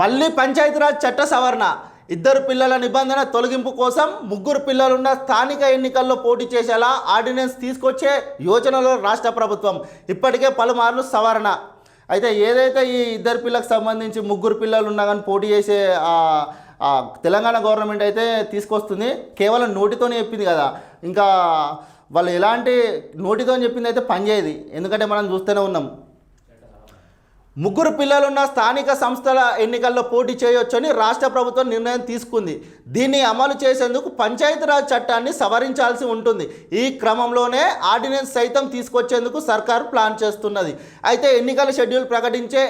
మళ్ళీ పంచాయతీరాజ్ చట్ట సవరణ. ఇద్దరు పిల్లల నిబంధన తొలగింపు కోసం ముగ్గురు పిల్లలున్న స్థానిక ఎన్నికల్లో పోటీ చేసేలా ఆర్డినెన్స్ తీసుకొచ్చే యోచనలో రాష్ట్ర ప్రభుత్వం. ఇప్పటికే పలుమార్లు సవరణ. అయితే ఏదైతే ఈ ఇద్దరు పిల్లకు సంబంధించి ముగ్గురు పిల్లలు ఉన్నా కానీ పోటీ చేసే తెలంగాణ గవర్నమెంట్ అయితే తీసుకొస్తుంది. కేవలం నోటితోనే చెప్పింది కదా. ఇంకా వాళ్ళు ఎలాంటి నోటితో చెప్పింది అయితే పనిచేయదు. ఎందుకంటే మనం చూస్తూనే ఉన్నాం. ముగ్గురు పిల్లలున్న స్థానిక సంస్థల ఎన్నికల్లో పోటీ చేయొచ్చని రాష్ట్ర ప్రభుత్వం నిర్ణయం తీసుకుంది. దీన్ని అమలు చేసేందుకు పంచాయతీరాజ్ చట్టాన్ని సవరించాల్సి ఉంటుంది. ఈ క్రమంలోనే ఆర్డినెన్స్ సైతం తీసుకొచ్చేందుకు సర్కారు ప్లాన్ చేస్తున్నది. అయితే ఎన్నికల షెడ్యూల్ ప్రకటించే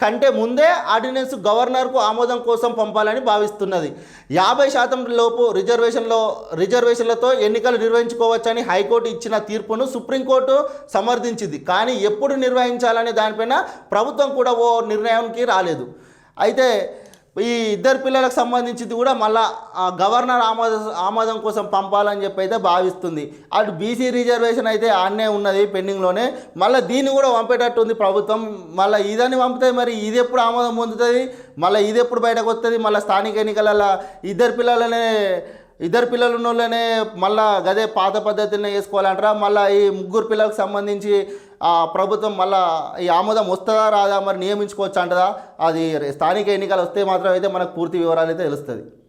కంటే ముందే ఆర్డినెన్స్ గవర్నర్కు ఆమోదం కోసం పంపాలని భావిస్తున్నది. యాభై శాతం లోపు రిజర్వేషన్లో రిజర్వేషన్లతో ఎన్నికలు నిర్వహించుకోవచ్చని హైకోర్టు ఇచ్చిన తీర్పును సుప్రీంకోర్టు సమర్థించింది. కానీ ఎప్పుడు నిర్వహించాలనే దానిపైన ప్రభుత్వం కూడా ఓ నిర్ణయానికి రాలేదు. అయితే ఈ ఇద్దరు పిల్లలకు సంబంధించింది కూడా మళ్ళా ఆ గవర్నర్ ఆమోద ఆమోదం కోసం పంపాలని చెప్పి అయితే భావిస్తుంది. అటు బీసీ రిజర్వేషన్ అయితే ఆడనే ఉన్నది పెండింగ్లోనే. మళ్ళీ దీన్ని కూడా పంపేటట్టు ఉంది ప్రభుత్వం. మళ్ళీ ఇదని పంపితే మరి ఇది ఎప్పుడు ఆమోదం పొందుతుంది? మళ్ళీ ఇది ఎప్పుడు బయటకు వస్తుంది? మళ్ళీ స్థానిక ఎన్నికలలో ఇద్దరు పిల్లలనే ఇద్దరు పిల్లలు ఉన్న వాళ్ళనే మళ్ళా గదే పాత పద్ధతిని వేసుకోవాలంటారా? మళ్ళీ ఈ ముగ్గురు పిల్లలకు సంబంధించి ప్రభుత్వం మళ్ళా ఈ ఆమోదం వస్తుందా రాదా మరి నియమించుకోవచ్చు అంటదా అది స్థానిక ఎన్నికలు వస్తే మాత్రం అయితే మనకు పూర్తి వివరాలు అయితే తెలుస్తుంది.